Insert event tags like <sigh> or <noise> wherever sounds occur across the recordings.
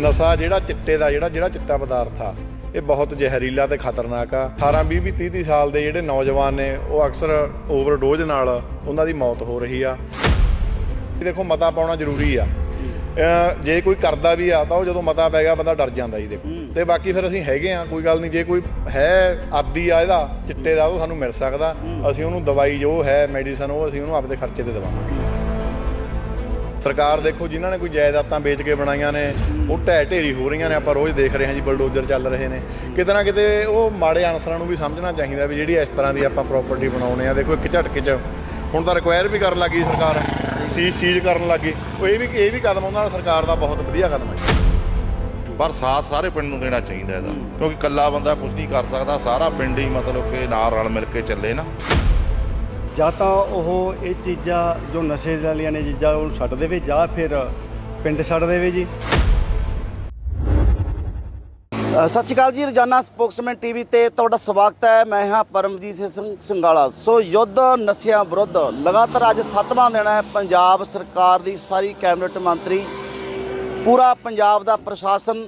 ਨਸ਼ਾ ਜਿਹੜਾ ਚਿੱਟੇ ਦਾ ਜਿਹੜਾ ਜਿਹੜਾ ਚਿੱਟਾ ਪਦਾਰਥ ਆ ਇਹ ਬਹੁਤ ਜ਼ਹਿਰੀਲਾ ਤੇ ਖਤਰਨਾਕ ਆ। 18 20 20 30 ਸਾਲ ਦੇ ਜਿਹੜੇ ਨੌਜਵਾਨ ਨੇ ਉਹ ਅਕਸਰ ਓਵਰਡੋਜ਼ ਨਾਲ ਉਹਨਾਂ ਦੀ ਮੌਤ ਹੋ ਰਹੀ ਆ। ਦੇਖੋ ਮਤਾ ਪਾਉਣਾ ਜ਼ਰੂਰੀ ਆ। ਜੇ ਕੋਈ ਕਰਦਾ ਵੀ ਆ ਤਾਂ ਉਹ ਜਦੋਂ ਮਤਾ ਪੈ ਗਿਆ ਬੰਦਾ ਡਰ ਜਾਂਦਾ ਜੀ ਦੇਖੋ। ਤੇ ਬਾਕੀ ਫਿਰ ਅਸੀਂ ਹੈਗੇ ਆ ਕੋਈ ਗੱਲ ਨਹੀਂ ਜੇ ਕੋਈ ਹੈ ਆਦੀ ਆ ਇਹਦਾ ਚਿੱਟੇ ਦਾ ਉਹ ਸਾਨੂੰ ਮਿਲ ਸਕਦਾ। ਅਸੀਂ ਉਹਨੂੰ ਦਵਾਈ ਜੋ ਹੈ ਮੈਡੀਸਨ ਉਹ ਅਸੀਂ ਉਹਨੂੰ ਆਪਦੇ ਖਰਚੇ ਤੇ ਦਵਾਵਾਂਗੇ ਸਰਕਾਰ ਦੇਖੋ, ਜਿਨ੍ਹਾਂ ਨੇ ਕੋਈ ਜਾਇਦਾਦਾਂ ਵੇਚ ਕੇ ਬਣਾਈਆਂ ਨੇ, ਉਹ ਢਹਿ ਢੇਰੀ ਹੋ ਰਹੀਆਂ ਨੇ, ਆਪਾਂ ਰੋਜ਼ ਦੇਖ ਰਹੇ ਹਾਂ ਜੀ, ਬਲਡੋਜ਼ਰ ਚੱਲ ਰਹੇ ਨੇ। ਕਿਤੇ ਨਾ ਕਿਤੇ ਉਹ ਮਾੜੇ ਅਨਸਰਾਂ ਨੂੰ ਵੀ ਸਮਝਣਾ ਚਾਹੀਦਾ ਵੀ ਜਿਹੜੀ ਇਸ ਤਰ੍ਹਾਂ ਦੀ ਆਪਾਂ ਪ੍ਰਾਪਰਟੀ ਬਣਾਉਨੇ ਆ, ਦੇਖੋ ਇੱਕ ਝਟਕੇ 'ਚ ਹੁਣ ਤਾਂ ਰਿਕੁਆਇਰ ਵੀ ਕਰਨ ਲੱਗੀ ਸਰਕਾਰ, ਸੀਜ਼ ਸੀਜ਼ ਕਰਨ ਲੱਗੀ ਉਹ ਇਹ ਵੀ ਇਹ ਵੀ ਕਦਮ ਉਹਨਾਂ ਨਾਲ ਸਰਕਾਰ ਦਾ ਬਹੁਤ ਵਧੀਆ ਕਦਮ ਹੈ ਪਰ ਸਾਥ ਸਾਰੇ ਪਿੰਡ ਨੂੰ ਦੇਣਾ ਚਾਹੀਦਾ ਇਹਦਾ, ਕਿਉਂਕਿ ਇਕੱਲਾ ਬੰਦਾ ਕੁਝ ਨਹੀਂ ਕਰ ਸਕਦਾ, ਸਾਰਾ ਪਿੰਡ ਹੀ ਮਤਲਬ ਕਿ ਨਾਲ ਰਲ ਮਿਲ ਕੇ ਚੱਲੇ ਨਾ। ਜਾਂ ਤਾਂ ਉਹ ਇਹ ਚੀਜ਼ਾਂ ਜੋ ਨਸ਼ੇ ਵਾਲੀਆਂ ਨੇ ਚੀਜ਼ਾਂ ਉਹਨੂੰ ਛੱਡ ਦੇਵੇ ਜਾਂ ਫਿਰ ਪਿੰਡ ਛੱਡ ਦੇਵੇ ਜੀ। ਅ, ਸਤਿ ਸ਼੍ਰੀ ਅਕਾਲ ਜੀ ਰੋਜ਼ਾਨਾ ਸਪੋਕਸਮੈਨ ਟੀਵੀ ਤੇ ਤੁਹਾਡਾ ਸਵਾਗਤ ਹੈ। ਮੈਂ ਹਾਂ ਪਰਮਜੀਤ ਸਿੰਘ ਸੰਗਾਲਾ ਸੋ ਯੁੱਧ ਨਸ਼ਿਆਂ ਵਿਰੁੱਧ ਲਗਾਤਾਰ ਅੱਜ ਸੱਤਵਾਂ ਦਿਨ ਹੈ। ਪੰਜਾਬ ਸਰਕਾਰ ਦੀ ਸਾਰੀ ਕੈਬਨਿਟ ਮੰਤਰੀ ਪੂਰਾ ਪੰਜਾਬ ਦਾ ਪ੍ਰਸ਼ਾਸਨ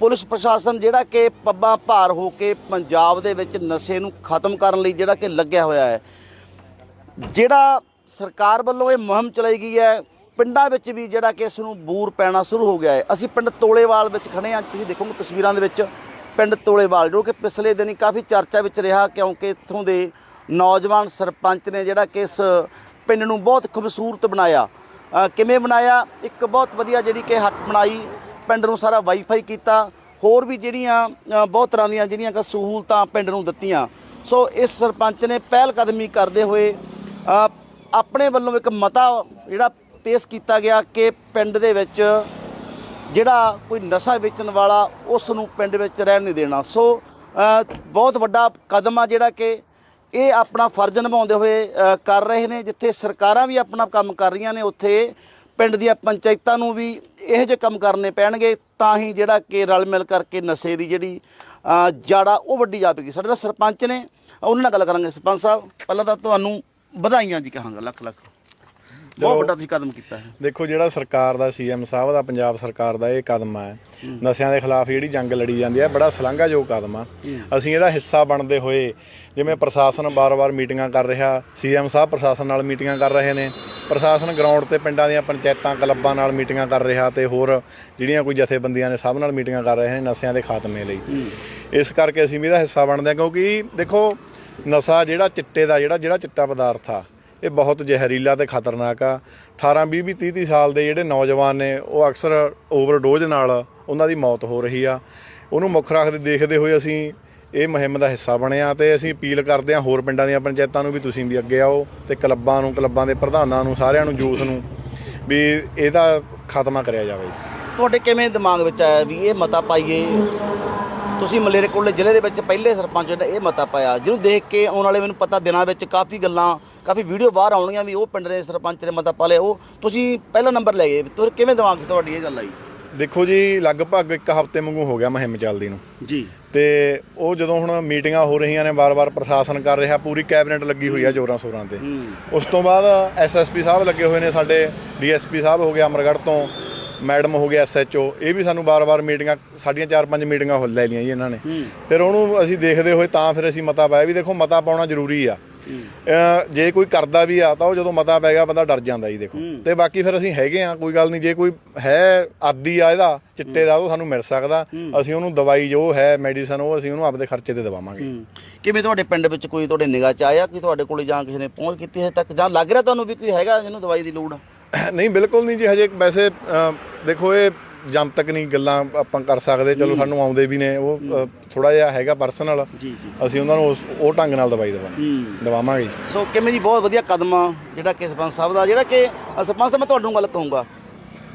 ਪੁਲਿਸ ਪ੍ਰਸ਼ਾਸਨ ਜਿਹੜਾ ਕਿ ਪੱਬਾਂ ਭਾਰ ਹੋ ਕੇ ਪੰਜਾਬ ਦੇ ਵਿੱਚ ਨਸ਼ੇ ਨੂੰ ਖਤਮ ਕਰਨ ਲਈ ਜਿਹੜਾ ਕਿ ਲੱਗਿਆ ਹੋਇਆ ਹੈ। ਜਿਹੜਾ ਸਰਕਾਰ ਵੱਲੋਂ ਇਹ ਮੁਹਿੰਮ ਚਲਾਈ ਗਈ ਹੈ, ਪਿੰਡਾਂ ਵਿੱਚ ਵੀ ਜਿਹੜਾ ਕਿ ਇਸ ਨੂੰ ਬੂਰ ਪੈਣਾ ਸ਼ੁਰੂ ਹੋ ਗਿਆ ਹੈ। ਅਸੀਂ ਪਿੰਡ ਤੋਲੇਵਾਲ ਵਿੱਚ ਖੜੇ ਹਾਂ, ਤੁਸੀਂ ਦੇਖੋਗੇ ਤਸਵੀਰਾਂ ਦੇ ਵਿੱਚ, ਪਿੰਡ ਤੋਲੇਵਾਲ, ਜੋ ਕਿ ਪਿਛਲੇ ਦਿਨੀ ਕਾਫੀ ਚਰਚਾ ਵਿੱਚ ਰਿਹਾ, ਕਿਉਂਕਿ ਇੱਥੋਂ ਦੇ ਨੌਜਵਾਨ ਸਰਪੰਚ ਨੇ ਜਿਹੜਾ ਕਿ ਇਸ ਪਿੰਡ ਨੂੰ ਬਹੁਤ ਖੂਬਸੂਰਤ ਬਣਾਇਆ। ਕਿਵੇਂ ਬਣਾਇਆ? ਇੱਕ ਬਹੁਤ ਵਧੀਆ ਜਿਹੜੀ ਕਿ ਹੱਟ ਬਣਾਈ, ਪਿੰਡ ਨੂੰ ਸਾਰਾ ਵਾਈਫਾਈ ਕੀਤਾ, ਹੋਰ ਵੀ ਜਿਹੜੀਆਂ ਬਹੁਤ ਤਰ੍ਹਾਂ ਦੀਆਂ ਜਿਹੜੀਆਂ ਕਿ ਸਹੂਲਤਾਂ ਪਿੰਡ ਨੂੰ ਦਿੱਤੀਆਂ। ਸੋ ਇਸ ਸਰਪੰਚ ਨੇ ਪਹਿਲ ਕਦਮੀ ਕਰਦੇ ਹੋਏ ਆਪਣੇ ਵੱਲੋਂ ਇੱਕ ਮਤਾ ਜਿਹੜਾ ਪੇਸ਼ ਕੀਤਾ ਗਿਆ ਕਿ ਪਿੰਡ ਦੇ ਵਿੱਚ ਜਿਹੜਾ ਕੋਈ ਨਸ਼ਾ ਵੇਚਣ ਵਾਲਾ ਉਸ ਨੂੰ ਪਿੰਡ ਵਿੱਚ ਰਹਿਣ ਨਹੀਂ ਦੇਣਾ। ਸੋ ਬਹੁਤ ਵੱਡਾ ਕਦਮ ਆ ਜਿਹੜਾ ਕਿ ਇਹ ਆਪਣਾ ਫਰਜ਼ ਨਿਭਾਉਂਦੇ ਹੋਏ ਕਰ ਰਹੇ ਨੇ, ਜਿੱਥੇ ਸਰਕਾਰਾਂ ਵੀ ਆਪਣਾ ਕੰਮ ਕਰ ਰਹੀਆਂ ਨੇ, ਉੱਥੇ ਪਿੰਡ ਦੀਆਂ ਪੰਚਾਇਤਾਂ ਨੂੰ ਵੀ ਇਹੋ ਜਿਹੇ ਕੰਮ ਕਰਨੇ ਪੈਣਗੇ, ਤਾਂ ਹੀ ਜਿਹੜਾ ਕਿ ਰਲ ਮਿਲ ਕਰਕੇ ਨਸ਼ੇ ਦੀ ਜਿਹੜੀ ਜਾੜਾ ਉਹ ਵੱਡੀ ਜਾਵੇਗੀ ਸਾਡੇ ਨਾਲ ਸਰਪੰਚ ਨੇ, ਉਹਨਾਂ ਨਾਲ ਗੱਲ ਕਰਾਂਗੇ। ਸਰਪੰਚ ਸਾਹਿਬ, ਪਹਿਲਾਂ ਤਾਂ ਤੁਹਾਨੂੰ ਵਧਾਈਆਂ ਜੀ ਕਹਾਂਗਾ ਲੱਖ ਲੱਖ। ਬਹੁਤ ਵੱਡਾ ਤੁਸੀਂ ਕਦਮ ਕੀਤਾ ਹੈ। ਦੇਖੋ ਜਿਹੜਾ ਸਰਕਾਰ ਦਾ ਸੀਐਮ ਸਾਹਿਬ ਦਾ ਪੰਜਾਬ ਸਰਕਾਰ ਦਾ ਇਹ ਕਦਮ ਹੈ। ਨਸ਼ਿਆਂ ਦੇ ਖਿਲਾਫ ਜਿਹੜੀ ਜੰਗ ਲੜੀ ਜਾਂਦੀ ਹੈ ਬੜਾ ਸ਼ਲਾਘਾਯੋਗ ਕਦਮ ਆ। ਅਸੀਂ ਇਹਦਾ ਹਿੱਸਾ ਬਣਦੇ ਹੋਏ ਜਿਵੇਂ ਪ੍ਰਸ਼ਾਸਨ ਬਾਰ-ਬਾਰ ਮੀਟਿੰਗਾਂ ਕਰ ਰਿਹਾ ਸੀਐਮ ਸਾਹਿਬ ਪ੍ਰਸ਼ਾਸਨ ਨਾਲ ਮੀਟਿੰਗਾਂ ਕਰ ਰਹੇ ਨੇ। ਪ੍ਰਸ਼ਾਸਨ ਗਰਾਊਂਡ ਤੇ ਪਿੰਡਾਂ ਦੀਆਂ ਪੰਚਾਇਤਾਂ ਕਲੱਬਾਂ ਨਾਲ ਮੀਟਿੰਗਾਂ ਕਰ ਰਿਹਾ ਤੇ ਹੋਰ ਜਿਹੜੀਆਂ ਕੋਈ ਜਥੇਬੰਦੀਆਂ ਨੇ ਸਭ ਨਾਲ ਮੀਟਿੰਗਾਂ ਕਰ ਰਹੇ ਨੇ ਨਸ਼ਿਆਂ ਦੇ ਖਾਤਮੇ ਲਈ। ਇਸ ਕਰਕੇ ਅਸੀਂ ਵੀ ਇਹਦਾ ਹਿੱਸਾ ਬਣਦੇ ਹਾਂ ਕਿਉਂਕਿ ਦੇਖੋ ਨਸ਼ਾ ਜਿਹੜਾ ਚਿੱਟੇ ਦਾ, ਜਿਹੜਾ ਜਿਹੜਾ ਚਿੱਟਾ ਪਦਾਰਥ ਆ, ਇਹ ਬਹੁਤ ਜ਼ਹਿਰੀਲਾ ਤੇ ਖਤਰਨਾਕ ਆ। 18 20 20 30 30 ਸਾਲ ਦੇ ਜਿਹੜੇ ਨੌਜਵਾਨ ਨੇ, ਉਹ ਅਕਸਰ ਓਵਰਡੋਜ਼ ਨਾਲ ਉਹਨਾਂ ਦੀ ਮੌਤ ਹੋ ਰਹੀ ਆ। ਉਹਨੂੰ ਮੁੱਖ ਰੱਖਦੇ ਦੇਖਦੇ ਹੋਏ ਅਸੀਂ ਇਹ ਮੁਹਿੰਮ ਦਾ ਹਿੱਸਾ ਬਣਿਆ ਆ ਤੇ ਅਸੀਂ ਅਪੀਲ ਕਰਦੇ ਹਾਂ ਹੋਰ ਪਿੰਡਾਂ ਦੀਆਂ ਪੰਚਾਇਤਾਂ ਨੂੰ ਵੀ ਤੁਸੀਂ ਵੀ ਅੱਗੇ ਆਓ ਤੇ ਕਲੱਬਾਂ ਨੂੰ, ਕਲੱਬਾਂ ਦੇ ਪ੍ਰਧਾਨਾਂ ਨੂੰ, ਸਾਰਿਆਂ ਨੂੰ, ਜੂਸ ਨੂੰ ਵੀ ਇਹਦਾ ਖਾਤਮਾ ਕਰਿਆ ਜਾਵੇ। ਤੁਹਾਡੇ ਕਿਵੇਂ ਦਿਮਾਗ ਵਿੱਚ ਆਇਆ ਵੀ ਇਹ ਮਤਾ ਪਾਈਏ? ਤੁਸੀਂ ਮਲੇਰਕੋਟਲੇ ਜ਼ਿਲ੍ਹੇ ਦੇ ਵਿੱਚ ਪਹਿਲੇ ਸਰਪੰਚ ਨੇ ਇਹ ਮਤਾ ਪਾਇਆ। ਜਿਹਨੂੰ ਦੇਖ ਕੇ ਆਉਣ ਵਾਲੇ ਮੈਨੂੰ ਪਤਾ ਦਿਨਾਂ ਵਿੱਚ ਕਾਫੀ ਗੱਲਾਂ ਕਾਫੀ ਵੀਡੀਓ ਬਾਹਰ ਆਉਣਗੀਆਂ ਵੀ ਉਹ ਪਿੰਡ ਦੇ ਸਰਪੰਚ ਨੇ ਮਤਾ ਪਾ ਲਿਆ। ਉਹ ਤੁਸੀਂ ਪਹਿਲਾ ਨੰਬਰ ਲੈ ਗਏ। ਤੁਸੀਂ ਕਿਵੇਂ ਦਿਮਾਗ 'ਚ ਤੁਹਾਡੀ ਇਹ ਗੱਲ ਆਈ? ਦੇਖੋ ਜੀ ਲਗਭਗ ਇੱਕ ਹਫ਼ਤੇ ਵਾਂਗੂ ਹੋ ਗਿਆ ਮੁਹਿੰਮ ਚੱਲਦੀ ਨੂੰ। ਜੀ। ਤੇ ਉਹ ਜਦੋਂ ਹੁਣ ਮੀਟਿੰਗਾਂ ਹੋ ਰਹੀਆਂ ਨੇ ਵਾਰ-ਵਾਰ ਪ੍ਰਸ਼ਾਸਨ ਕਰ ਰਿਹਾ ਪੂਰੀ ਕੈਬਨਿਟ ਲੱਗੀ ਹੋਈ ਆ ਜੋਰਾਂ ਸੋਰਾਂ ਤੇ। ਉਸ ਤੋਂ ਬਾਅਦ ਐਸਐਸਪੀ ਸਾਹਿਬ ਲੱਗੇ ਹੋਏ ਨੇ ਸਾਡੇ ਡੀਐਸਪੀ ਸਾਹਿਬ ਹੋ ਗਿਆ ਅਮਰਗੜ੍ਹ ਤੋਂ। ਮੈਡਮ ਹੋ ਗਿਆ ਐਸਐਚਓ ਇਹ ਵੀ ਸਾਨੂੰ ਵਾਰ-ਵਾਰ ਮੀਟਿੰਗਾਂ ਸਾਡੀਆਂ ਚਾਰ ਪੰਜ ਮੀਟਿੰਗਾਂ ਹੋ ਲੈ ਲਈਆਂ ਜੀ ਇਹਨਾਂ ਨੇ। ਫਿਰ ਉਹਨੂੰ ਅਸੀਂ ਦੇਖਦੇ ਹੋਏ ਤਾਂ ਫਿਰ ਅਸੀਂ ਮਤਾ ਪਾਇਆ ਵੀ ਦੇਖੋ ਮਤਾ ਪਾਉਣਾ ਜ਼ਰੂਰੀ ਆ। ਜੇ ਕੋਈ ਕਰਦਾ ਵੀ ਆ ਤਾਂ ਉਹ ਜਦੋਂ ਮਤਾ ਪੈ ਗਿਆ ਬੰਦਾ ਡਰ ਜਾਂਦਾ ਜੀ ਦੇਖੋ। ਤੇ ਬਾਕੀ ਫਿਰ ਅਸੀਂ ਹੈਗੇ ਆ ਕੋਈ ਗੱਲ ਨਹੀਂ ਜੇ ਕੋਈ ਹੈ ਆਦੀ ਆ ਇਹਦਾ ਚਿੱਟੇ ਦਾ ਉਹ ਸਾਨੂੰ ਮਿਲ ਸਕਦਾ। ਅਸੀਂ ਉਹਨੂੰ ਦਵਾਈ ਜੋ ਹੈ ਮੈਡੀਸਨ ਉਹ ਅਸੀਂ ਉਹਨੂੰ ਆਪਦੇ ਖਰਚੇ ਤੇ ਦਵਾਵਾਂਗੇ। ਕਿਵੇਂ ਤੁਹਾਡੇ ਪਿੰਡ ਵਿੱਚ ਕੋਈ ਤੁਹਾਡੇ ਨਿਗਾਹ 'ਚ ਆਇਆ ਕਿ ਤੁਹਾਡੇ ਕੋਲੇ ਜਾਂ ਕਿਸੇ ਨੇ ਪਹੁੰਚ ਕੀਤੀ ਹੈ ਤੱਕ? ਜਾਂ ਲੱਗ ਰਿਹਾ ਤੁਹਾਨੂੰ ਵੀ ਕੋਈ ਹੈਗਾ ਜਿਹਨੂੰ ਦਵਾਈ ਦੀ ਲੋੜ ਆ? <coughs> ਨਹੀਂ ਬਿਲਕੁਲ ਨਹੀਂ ਜੀ ਹਜੇ ਵੈਸੇ ਦੇਖੋ ਇਹ ਜਨਤਕ ਨਹੀਂ ਗੱਲਾਂ ਆਪਾਂ ਕਰ ਸਕਦੇ ਚਲੋ ਸਾਨੂੰ ਆਉਂਦੇ ਵੀ ਨੇ ਉਹ ਥੋੜਾ ਜਿਹਾ ਹੈਗਾ ਪਰਸਨਲ ਅਸੀਂ ਉਹਨਾਂ ਨੂੰ ਉਹ ਢੰਗ ਨਾਲ ਦਵਾਈ ਦਵਾਂਗੇ ਦਵਾਵਾਂਗੇ ਸੋ ਕਿਵੇਂ ਜੀ ਬਹੁਤ ਵਧੀਆ ਕਦਮ ਆ ਜਿਹੜਾ ਕਿ ਸਰਪੰਚ ਸਾਹਿਬ ਦਾ ਜਿਹੜਾ ਕਿ ਸਰਪੰਚ ਸਾਹਿਬ ਮੈਂ ਤੁਹਾਨੂੰ ਗੱਲ ਕਹੂੰਗਾ।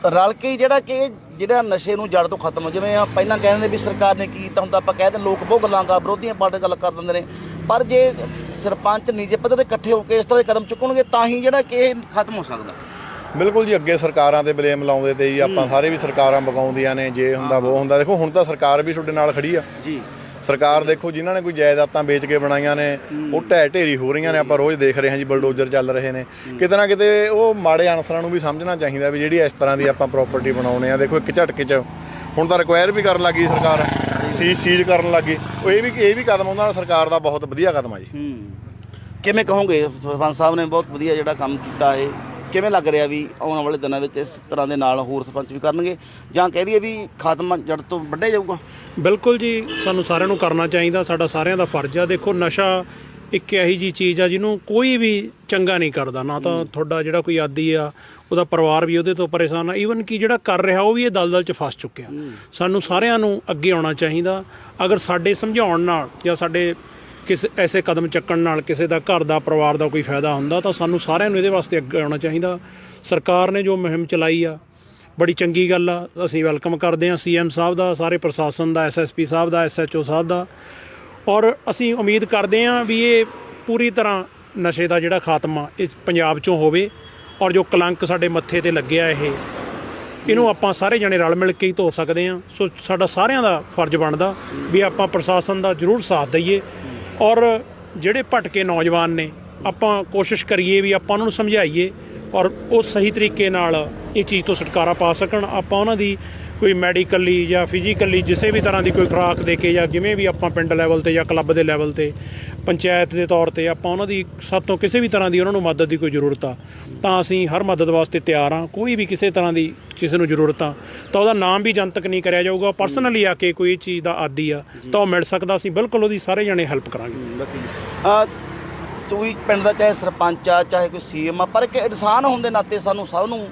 ਰਲ ਕੇ ਜਿਹੜਾ ਕਿ ਜਿਹੜਾ ਨਸ਼ੇ ਨੂੰ ਜੜ ਤੋਂ ਖਤਮ ਹੋ ਜਿਵੇਂ ਆ ਪਹਿਲਾਂ ਕਹਿੰਦੇ ਨੇ ਵੀ ਸਰਕਾਰ ਨੇ ਕੀ ਕੀਤਾ ਹੁੰਦਾ ਆਪਾਂ ਕਹਿੰਦੇ ਲੋਕ ਬਹੁਤ ਗੱਲਾਂ ਕਰ ਵਿਰੋਧੀਆਂ ਪਾਰਟੀ ਗੱਲ ਕਰ ਦਿੰਦੇ ਨੇ। ਪਰ ਜੇ ਸਰਪੰਚ ਨਿੱਜੇ ਪੱਧਰ ਤੇ ਇਕੱਠੇ ਹੋ ਕੇ ਇਸ ਤਰ੍ਹਾਂ ਦੇ ਕਦਮ ਚੁੱਕਣਗੇ ਤਾਂ ਹੀ ਜਿਹੜਾ ਕਿ ਇਹ ਖਤਮ ਹੋ ਸਕਦਾ। ਬਿਲਕੁਲ ਜੀ ਅੱਗੇ ਸਰਕਾਰਾਂ ਤੇ ਬਲੇਮ ਲਾਉਂਦੇ ਤੇ ਜੀ ਆਪਾਂ ਸਾਰੇ ਵੀ ਸਰਕਾਰਾਂ ਬਗਾਉਂਦੀਆਂ ਨੇ ਜੇ ਹੁੰਦਾ ਉਹ ਹੁੰਦਾ। ਦੇਖੋ ਹੁਣ ਤਾਂ ਸਰਕਾਰ ਵੀ ਤੁਹਾਡੇ ਨਾਲ ਖੜੀ ਆ। ਜੀ। ਸਰਕਾਰ ਦੇਖੋ ਜਿਨ੍ਹਾਂ ਨੇ ਕੋਈ ਜਾਇਦਾਦਾਂ ਵੇਚ ਕੇ ਬਣਾਈਆਂ ਨੇ ਉਹ ਢਹਿ ਢੇਰੀ ਹੋ ਰਹੀਆਂ ਨੇ। ਆਪਾਂ ਰੋਜ਼ ਦੇਖ ਰਹੇ ਹਾਂ ਜੀ ਬਲਡੋਜ਼ਰ ਚੱਲ ਰਹੇ ਨੇ। ਕਿਤੇ ਨਾ ਕਿਤੇ ਉਹ ਮਾੜੇ ਅਨਸਰਾਂ ਨੂੰ ਵੀ ਸਮਝਣਾ ਚਾਹੀਦਾ ਵੀ ਜਿਹੜੀ ਇਸ ਤਰ੍ਹਾਂ ਦੀ ਆਪਾਂ ਪ੍ਰਾਪਰਟੀ ਬਣਾਉਨੇ ਆ ਦੇਖੋ ਇੱਕ ਝਟਕੇ 'ਚ ਹੁਣ ਤਾਂ ਰਿਕੁਆਇਰ ਵੀ ਕਰਨ ਲੱਗੀ ਸਰਕਾਰ। ਸੀਜ਼ ਸੀਜ਼ ਕਰਨ ਲੱਗੀ ਉਹ ਇਹ ਵੀ ਇਹ ਵੀ ਕਦਮ ਉਹਨਾਂ ਦਾ ਸਰਕਾਰ ਦਾ ਬਹੁਤ ਵਧੀਆ ਕਦਮ ਆ ਜੀ। ਕਿਵੇਂ ਕਹੋਗੇ? ਸਰਪੰਚ ਸਾਹਿਬ ਨੇ ਬਹੁਤ ਵਧੀਆ ਜਿਹੜਾ ਕੰਮ ਕੀਤਾ ਹੈ ਕਿਵੇਂ ਲੱਗ ਰਿਹਾ ਵੀ ਆਉਣ ਵਾਲੇ ਦਿਨਾਂ ਵਿੱਚ ਇਸ ਤਰ੍ਹਾਂ ਦੇ ਨਾਲ ਹੋਰ ਸਰਪੰਚ ਵੀ ਕਰਨਗੇ? ਜਾਂ ਕਹਿ ਦਈਏ ਵੀ ਖਾਤਮਾ ਜੜ ਤੋਂ ਵੱਢਿਆ ਜਾਊਗਾ? ਬਿਲਕੁਲ ਜੀ ਸਾਨੂੰ ਸਾਰਿਆਂ ਨੂੰ ਕਰਨਾ ਚਾਹੀਦਾ ਸਾਡਾ ਸਾਰਿਆਂ ਦਾ ਫਰਜ਼ ਆ। ਦੇਖੋ ਨਸ਼ਾ ਇੱਕ ਇਹੀ ਜੀ ਚੀਜ਼ ਆ ਜਿਹਨੂੰ ਕੋਈ ਵੀ ਚੰਗਾ ਨਹੀਂ ਕਰਦਾ। ਨਾ ਤਾਂ ਤੁਹਾਡਾ ਜਿਹੜਾ ਕੋਈ ਆਦੀ ਆ ਉਹਦਾ ਪਰਿਵਾਰ ਵੀ ਉਹਦੇ ਤੋਂ ਪਰੇਸ਼ਾਨ ਆ। ਈਵਨ ਕਿ ਜਿਹੜਾ ਕਰ ਰਿਹਾ ਉਹ ਵੀ ਇਹ ਦਲਦਲ 'ਚ ਫਸ ਚੁੱਕਿਆ। ਸਾਨੂੰ ਸਾਰਿਆਂ ਨੂੰ ਅੱਗੇ ਆਉਣਾ ਚਾਹੀਦਾ। ਅਗਰ ਸਾਡੇ ਸਮਝਾਉਣ ਨਾਲ ਜਾਂ ਸਾਡੇ ਕਿਸ ਐਸੇ ਕਦਮ ਚੱਕਣ ਨਾਲ ਕਿਸੇ ਦਾ ਘਰ ਦਾ, ਪਰਿਵਾਰ ਦਾ ਕੋਈ ਫਾਇਦਾ ਹੁੰਦਾ, ਤਾਂ ਸਾਨੂੰ ਸਾਰਿਆਂ ਨੂੰ ਇਹਦੇ ਵਾਸਤੇ ਅੱਗੇ ਆਉਣਾ ਚਾਹੀਦਾ। ਸਰਕਾਰ ਨੇ ਜੋ ਮੁਹਿੰਮ ਚਲਾਈ ਆ, ਬੜੀ ਚੰਗੀ ਗੱਲ ਆ। ਅਸੀਂ ਵੈਲਕਮ ਕਰਦੇ ਹਾਂ ਸੀਐਮ ਸਾਹਿਬ ਦਾ, ਸਾਰੇ ਪ੍ਰਸ਼ਾਸਨ ਦਾ ਐਸਐਸਪੀ ਸਾਹਿਬ ਦਾ ਐਸਐਚਓ ਸਾਹਿਬ ਦਾ। ਔਰ ਅਸੀਂ ਉਮੀਦ ਕਰਦੇ ਹਾਂ ਵੀ ਇਹ ਪੂਰੀ ਤਰ੍ਹਾਂ ਨਸ਼ੇ ਦਾ ਜਿਹੜਾ ਖਾਤਮਾ ਇਹ ਪੰਜਾਬ 'ਚੋਂ ਹੋਵੇ ਔਰ ਜੋ ਕਲੰਕ ਸਾਡੇ ਮੱਥੇ ਤੇ ਲੱਗਿਆ ਇਹ, ਇਹਨੂੰ ਆਪਾਂ ਸਾਰੇ ਜਣੇ ਰਲ ਮਿਲ ਕੇ ਹੀ ਧੋ ਸਕਦੇ ਹਾਂ। ਸੋ ਸਾਡਾ ਸਾਰਿਆਂ ਦਾ ਫਰਜ਼ ਬਣਦਾ ਵੀ ਆਪਾਂ ਪ੍ਰਸ਼ਾਸਨ ਦਾ ਜ਼ਰੂਰ ਸਾਥ ਦਈਏ। ਔਰ ਜਿਹੜੇ ਭਟਕੇ ਨੌਜਵਾਨ ਨੇ, ਆਪਾਂ ਕੋਸ਼ਿਸ਼ ਕਰੀਏ ਵੀ ਆਪਾਂ ਉਹਨਾਂ ਨੂੰ ਸਮਝਾਈਏ ਔਰ ਉਹ ਸਹੀ ਤਰੀਕੇ ਨਾਲ ਇਹ ਚੀਜ਼ ਤੋਂ ਛੁਟਕਾਰਾ ਪਾ ਸਕਣ। ਆਪਾਂ ਉਹਨਾਂ ਦੀ ਕੋਈ ਮੈਡੀਕਲੀ ਜਾਂ ਫਿਜ਼ੀਕਲੀ ਕਿਸੇ ਵੀ ਤਰ੍ਹਾਂ ਦੀ ਕੋਈ ਖੁਰਾਕ ਦੇ ਕੇ ਜਾਂ ਜਿਵੇਂ ਵੀ ਆਪਾਂ ਪਿੰਡ ਲੈਵਲ ਤੇ ਜਾਂ ਕਲੱਬ ਦੇ ਲੈਵਲ ਤੇ ਪੰਚਾਇਤ ਦੇ ਤੌਰ ਤੇ ਆਪਾਂ ਉਹਨਾਂ ਦੀ ਸਾਤੋਂ ਕਿਸੇ ਵੀ ਤਰ੍ਹਾਂ ਦੀ ਉਹਨਾਂ ਨੂੰ ਮਦਦ ਦੀ ਕੋਈ ਜ਼ਰੂਰਤ ਆ ਤਾਂ ਅਸੀਂ ਹਰ ਮਦਦ ਵਾਸਤੇ ਤਿਆਰ ਹਾਂ। ਕੋਈ ਵੀ ਕਿਸੇ ਤਰ੍ਹਾਂ ਦੀ ਕਿਸੇ ਨੂੰ ਜ਼ਰੂਰਤ ਆ ਤਾਂ ਉਹਦਾ ਨਾਮ ਵੀ ਜਨਤਕ ਨਹੀਂ ਕਰਿਆ ਜਾਊਗਾ। ਪਰਸਨਲੀ ਆ ਕੇ ਕੋਈ ਚੀਜ਼ ਦਾ ਆਦੀ ਆ ਤਾਂ ਉਹ ਮਿਲ ਸਕਦਾ। ਅਸੀਂ ਬਿਲਕੁਲ ਉਹਦੀ ਸਾਰੇ ਜਣੇ ਹੈਲਪ ਕਰਾਂਗੇ। ਆ ਕੋਈ ਪਿੰਡ ਦਾ ਚਾਹੇ ਸਰਪੰਚ ਆ ਚਾਹੇ ਕੋਈ ਸੀਐਮ ਆ ਪਰ ਇੱਕ ਇਨਸਾਨ ਹੋਣ ਦੇ ਨਾਤੇ ਸਾਨੂੰ ਸਭ ਨੂੰ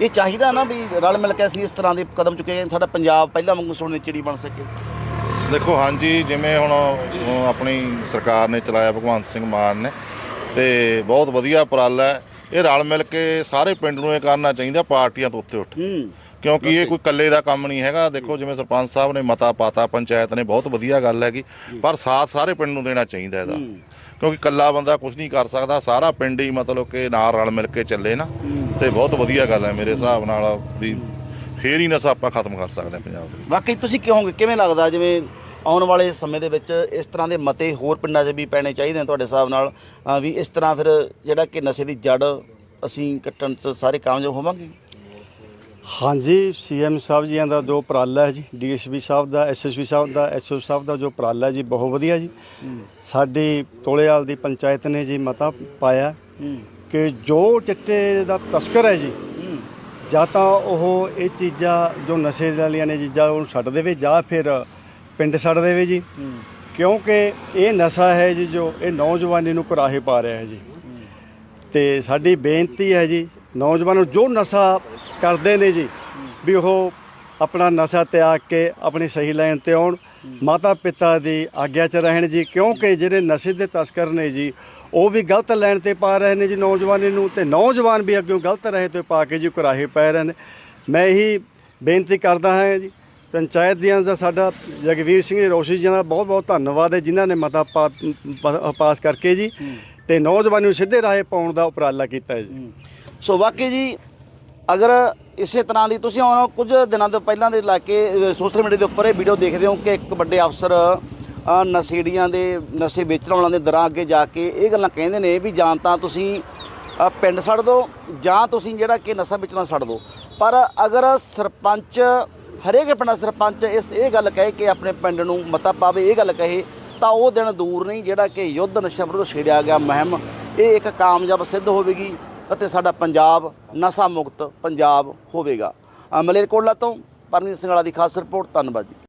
ਇਹ ਚਾਹੀਦਾ ਨਾ ਵੀ ਰਲ ਮਿਲ ਕੇ ਅਸੀਂ ਇਸ ਤਰ੍ਹਾਂ ਦੇ ਕਦਮ ਚੁੱਕੇ ਜਾਣ ਸਾਡਾ ਪੰਜਾਬ ਪਹਿਲਾਂ ਵਾਂਗੂ ਸੋਨੇ ਚਿੜੀ ਬਣ ਸਕੇ। ਦੇਖੋ ਹਾਂਜੀ ਜਿਵੇਂ ਹੁਣ ਆਪਣੀ ਸਰਕਾਰ ਨੇ ਚਲਾਇਆ ਭਗਵੰਤ ਸਿੰਘ ਮਾਨ ਨੇ ਤੇ ਬਹੁਤ ਵਧੀਆ ਉਪਰਾਲਾ ਹੈ। ਇਹ ਰਲ ਮਿਲ ਕੇ ਸਾਰੇ ਪਿੰਡ ਨੂੰ ਇਹ ਕਰਨਾ ਚਾਹੀਦਾ ਪਾਰਟੀਆਂ ਤੋਂ ਉੱਤੇ ਉੱਠ। ਕਿਉਂਕਿ ਇਹ ਕੋਈ ਇਕੱਲੇ ਦਾ ਕੰਮ ਨਹੀਂ ਹੈਗਾ। ਦੇਖੋ ਜਿਵੇਂ ਸਰਪੰਚ ਸਾਹਿਬ ਨੇ ਮਤਾ ਪਾਤਾ ਪੰਚਾਇਤ ਨੇ ਬਹੁਤ ਵਧੀਆ ਗੱਲ ਹੈਗੀ। ਪਰ ਸਾਥ ਸਾਰੇ ਪਿੰਡ ਨੂੰ ਦੇਣਾ ਚਾਹੀਦਾ ਇਹਦਾ। ਕਿਉਂਕਿ ਇਕੱਲਾ ਬੰਦਾ ਕੁਝ ਨਹੀਂ ਕਰ ਸਕਦਾ। ਸਾਰਾ ਪਿੰਡ ਹੀ ਮਤਲਬ ਕਿ ਨਾਲ ਰਲ ਮਿਲ ਕੇ ਚੱਲੇ ਨਾ। ਤੇ ਬਹੁਤ ਵਧੀਆ ਗੱਲ ਹੈ ਮੇਰੇ ਹਿਸਾਬ ਨਾਲ ਵੀ ਫੇਰ ਹੀ ਨਸ਼ਾ ਆਪਾਂ ਖਤਮ ਕਰ ਸਕਦੇ ਹਾਂ ਪੰਜਾਬ ਦੇ। ਵਾਕਈ ਤੁਸੀਂ ਕਹੋਗੇ ਕਿਵੇਂ ਲੱਗਦਾ ਜਿਵੇਂ ਆਉਣ ਵਾਲੇ ਸਮੇਂ ਦੇ ਵਿੱਚ ਇਸ ਤਰ੍ਹਾਂ ਦੇ ਮਤੇ ਹੋਰ ਪਿੰਡਾਂ 'ਚ ਵੀ ਪੈਣੇ ਚਾਹੀਦੇ ਨੇ ਤੁਹਾਡੇ ਹਿਸਾਬ ਨਾਲ? ਅ, ਵੀ ਇਸ ਤਰ੍ਹਾਂ ਫਿਰ ਜਿਹੜਾ ਕਿ ਨਸ਼ੇ ਦੀ ਜੜ ਅਸੀਂ ਕੱਟਣ 'ਚ ਸਾਰੇ ਕਾਮਯਾਬ ਹੋਵਾਂਗੇ? ਹਾਂਜੀ ਸੀਐਮ ਸਾਹਿਬ ਜੀਆਂ ਦਾ ਜੋ ਉਪਰਾਲਾ ਹੈ ਜੀ ਡੀਐਸਪੀ ਸਾਹਿਬ ਦਾ ਐਸਐਸਪੀ ਸਾਹਿਬ ਦਾ ਐਸਓ ਸਾਹਿਬ ਦਾ ਜੋ ਉਪਰਾਲਾ ਹੈ ਜੀ ਬਹੁਤ ਵਧੀਆ ਜੀ। ਸਾਡੀ ਤੋਲੇਵਾਲ ਦੀ ਪੰਚਾਇਤ ਨੇ ਜੀ ਮਤਾ ਪਾਇਆ। ਕਿ ਜੋ ਚਿੱਟੇ ਦਾ ਤਸਕਰ ਹੈ ਜੀ ਜਾਂ ਤਾਂ ਉਹ ਇਹ ਚੀਜ਼ਾਂ ਜੋ ਨਸ਼ੇ ਵਾਲੀਆਂ ਨੇ ਚੀਜ਼ਾਂ ਉਹਨੂੰ ਛੱਡ ਦੇਵੇ ਜਾਂ ਫਿਰ ਪਿੰਡ ਛੱਡ ਦੇਵੇ ਜੀ। ਕਿਉਂਕਿ ਇਹ ਨਸ਼ਾ ਹੈ ਜੀ ਜੋ ਇਹ ਨੌਜਵਾਨੀ ਨੂੰ ਕੁਰਾਹੇ ਪਾ ਰਿਹਾ ਹੈ ਜੀ। ਤੇ ਸਾਡੀ ਬੇਨਤੀ ਹੈ ਜੀ ਨੌਜਵਾਨਾਂ ਨੂੰ ਜੋ ਨਸ਼ਾ ਕਰਦੇ ਨੇ ਜੀ ਵੀ ਉਹ ਆਪਣਾ ਨਸ਼ਾ ਤਿਆਗ ਕੇ ਆਪਣੀ ਸਹੀ ਲਾਈਨ ਤੇ ਆਉਣ। ਮਾਤਾ ਪਿਤਾ ਦੀ ਆਗਿਆ 'ਚ ਰਹਿਣ ਜੀ ਕਿਉਂਕਿ ਜਿਹੜੇ ਨਸ਼ੇ ਦੇ ਤਸਕਰ ਨੇ ਜੀ ਉਹ ਵੀ ਗਲਤ ਲਾਈਨ ਤੇ ਪਾ ਰਹੇ ਨੇ ਜੀ ਨੌਜਵਾਨੀ ਨੂੰ ਤੇ ਨੌਜਵਾਨ ਵੀ ਅੱਗੇ ਗਲਤ ਰਹੇ ਤੇ ਪਾ ਕੇ ਜੀ ਕੁਰਾਹੇ ਪੈ ਰਹੇ ਨੇ। ਮੈਂ ਇਹੀ ਬੇਨਤੀ ਕਰਦਾ ਹਾਂ ਜੀ ਪੰਚਾਇਤ ਦੀਆਂ ਦਾ ਸਾਡਾ ਜਗਵੀਰ ਸਿੰਘ ਜੀ ਰੋਸ਼ੀ ਜੀ ਦਾ ਬਹੁਤ ਬਹੁਤ ਧੰਨਵਾਦ ਹੈ ਜਿਨ੍ਹਾਂ ਨੇ ਮਤਾ ਪਾਸ ਕਰਕੇ ਜੀ ਤੇ ਨੌਜਵਾਨੀ ਨੂੰ ਸਿੱਧੇ ਰਾਹੇ ਪਾਉਣ ਦਾ ਉਪਰਾਲਾ ਕੀਤਾ ਹੈ ਜੀ। ਸੋ ਵਾਕਈ ਜੀ ਅਗਰ ਇਸੇ ਤਰ੍ਹਾਂ ਦੀ ਤੁਸੀਂ ਹੁਣ ਕੁਝ ਦਿਨਾਂ ਤੋਂ ਪਹਿਲਾਂ ਦੇ ਲਾ ਕੇ ਸੋਸ਼ਲ ਮੀਡੀਆ ਦੇ ਉੱਪਰ ਇਹ ਵੀਡੀਓ ਦੇਖਦੇ ਹੋ ਕਿ ਇੱਕ ਵੱਡੇ ਅਫਸਰ ਨਸ਼ੇੜੀਆਂ ਦੇ, ਨਸ਼ੇ ਵੇਚਣ ਵਾਲਿਆਂ ਦੇ ਦਰਾਂ ਅੱਗੇ ਜਾ ਕੇ ਇਹ ਗੱਲਾਂ ਕਹਿੰਦੇ ਨੇ ਵੀ ਜਾਂ ਤਾਂ ਤੁਸੀਂ ਪਿੰਡ ਛੱਡ ਦਿਓ ਜਾਂ ਤੁਸੀਂ ਜਿਹੜਾ ਕਿ ਨਸ਼ਾ ਵੇਚਣਾ ਛੱਡ ਦਿਓ ਪਰ ਅਗਰ ਸਰਪੰਚ, ਹਰੇਕ ਪਿੰਡ ਦਾ ਸਰਪੰਚ ਇਸ, ਇਹ ਗੱਲ ਕਹੇ ਕਿ ਆਪਣੇ ਪਿੰਡ ਨੂੰ ਮਤਾ ਪਾਵੇ, ਇਹ ਗੱਲ ਕਹੇ, ਤਾਂ ਉਹ ਦਿਨ ਦੂਰ ਨਹੀਂ ਜਿਹੜਾ ਕਿ ਯੁੱਧ ਨਸ਼ਾ ਵਿਰੁੱਧ ਛੇੜਿਆ ਗਿਆ ਮੁਹਿੰਮ। ਇਹ ਇੱਕ ਕਾਮਯਾਬ ਸਿੱਧ ਹੋਵੇਗੀ ਅਤੇ ਸਾਡਾ ਪੰਜਾਬ ਨਸ਼ਾ ਮੁਕਤ ਪੰਜਾਬ ਹੋਵੇਗਾ। ਮਲੇਰਕੋਟਲਾ ਤੋਂ ਪਰਮਜੀਤ ਸਿੰਘ ਦੀ ਖਾਸ ਰਿਪੋਰਟ, ਧੰਨਵਾਦ ਜੀ।